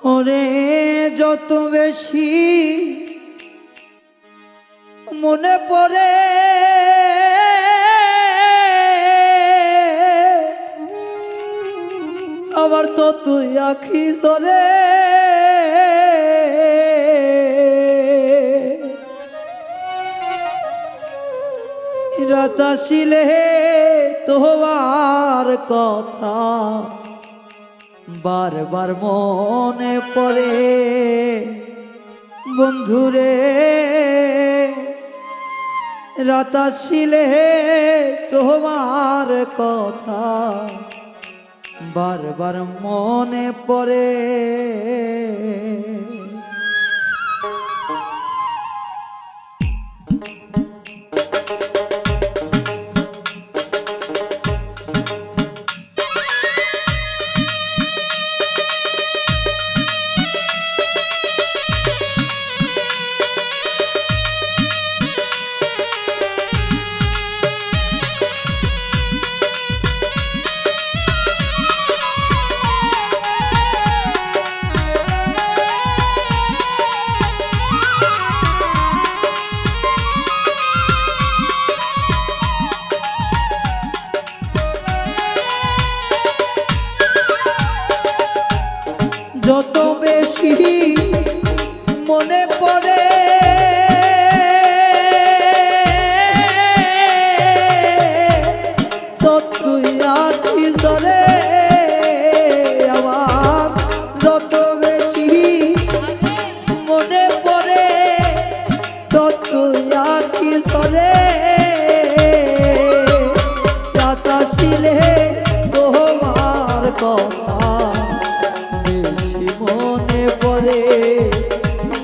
ওরে যত বেশি মনে পড়ে আবার ততই আখি ধরে। রাতা আসিলে তোহার কথা। বারবার মনে পড়ে। বন্ধুরে রাতাশিলে তোমার কথা বারবার মনে পড়ে।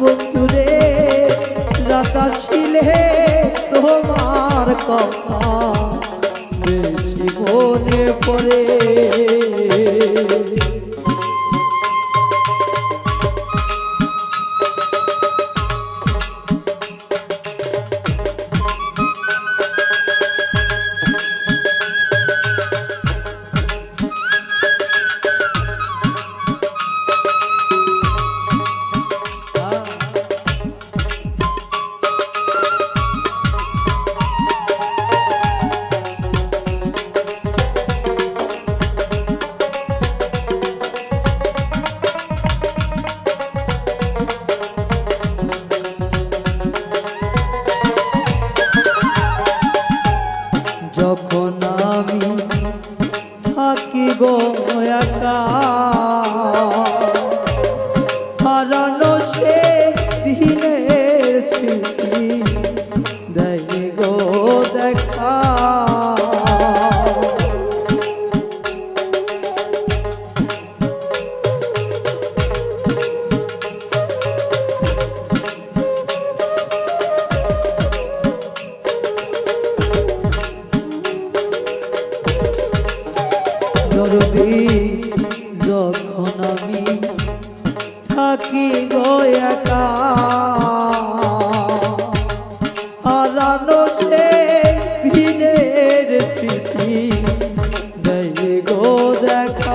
বন্ধুরে রাতা শিলে তোমার কথা। বেশি মনে পড়ে।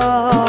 llorar.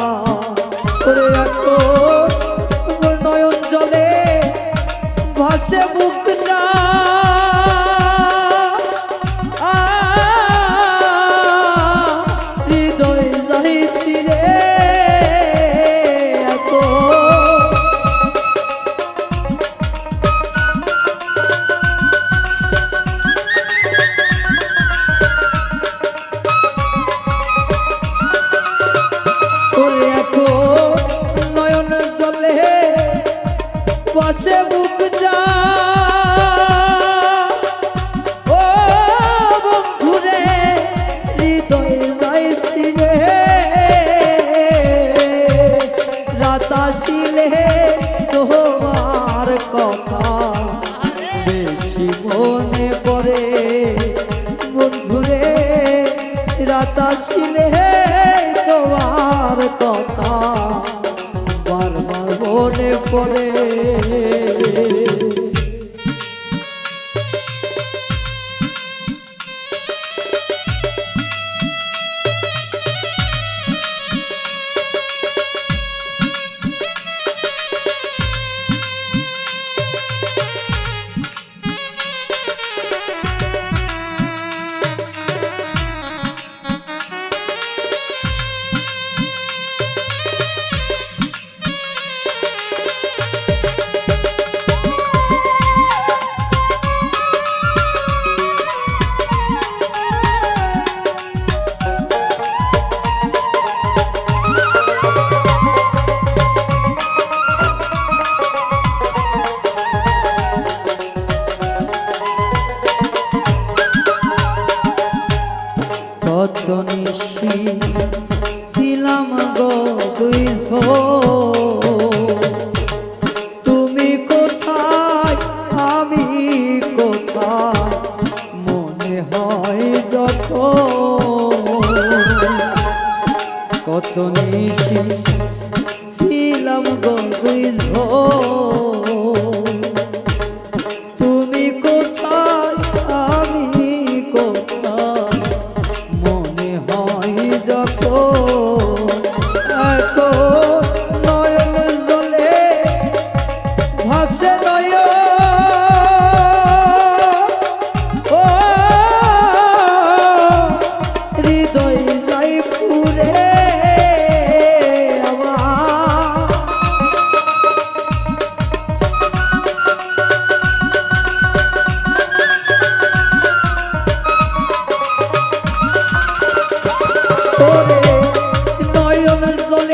গো তুই হো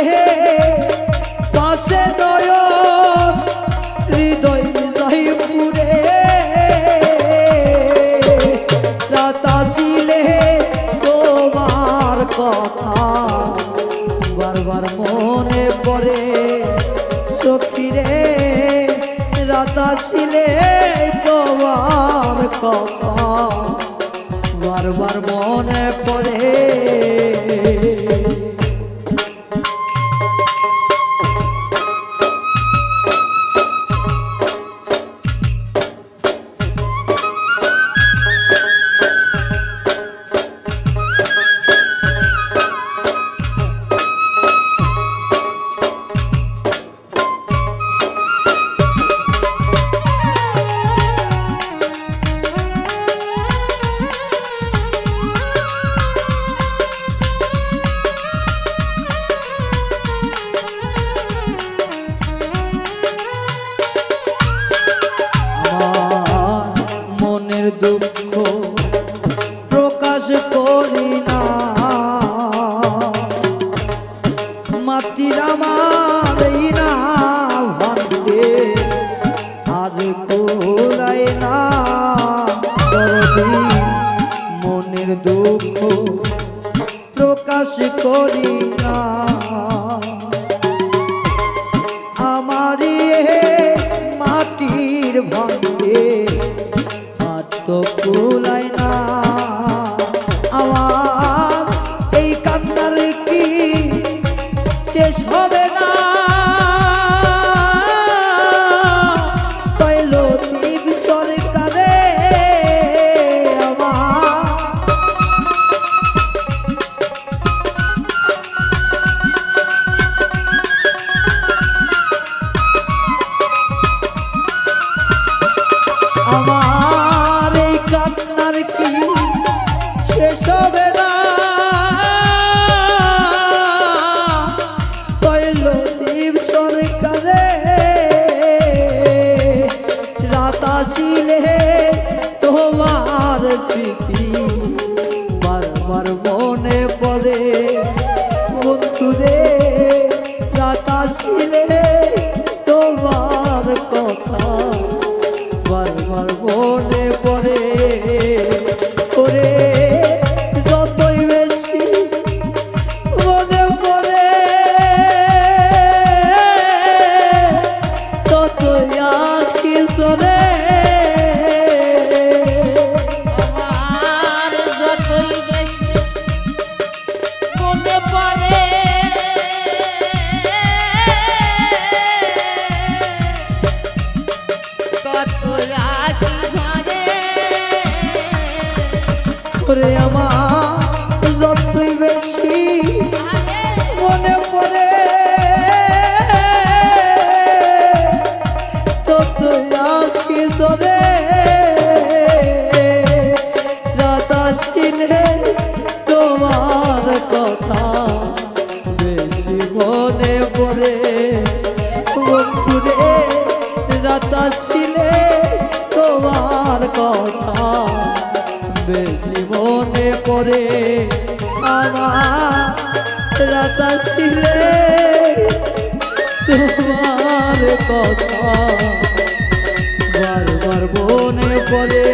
হে পাশে নয় হৃদয় হৃদয় পুরে। রাত তোমার কথা বারবার মনে পড়ে। সখিরে, রাত আসিলে তোমার কথা বারবার মনে পড়ে। ভোলায় না মনের দুঃখ প্রকাশ করি না। স্মৃতি রাতা ছিলে তোমার কথা বারবার বনে পড়ে।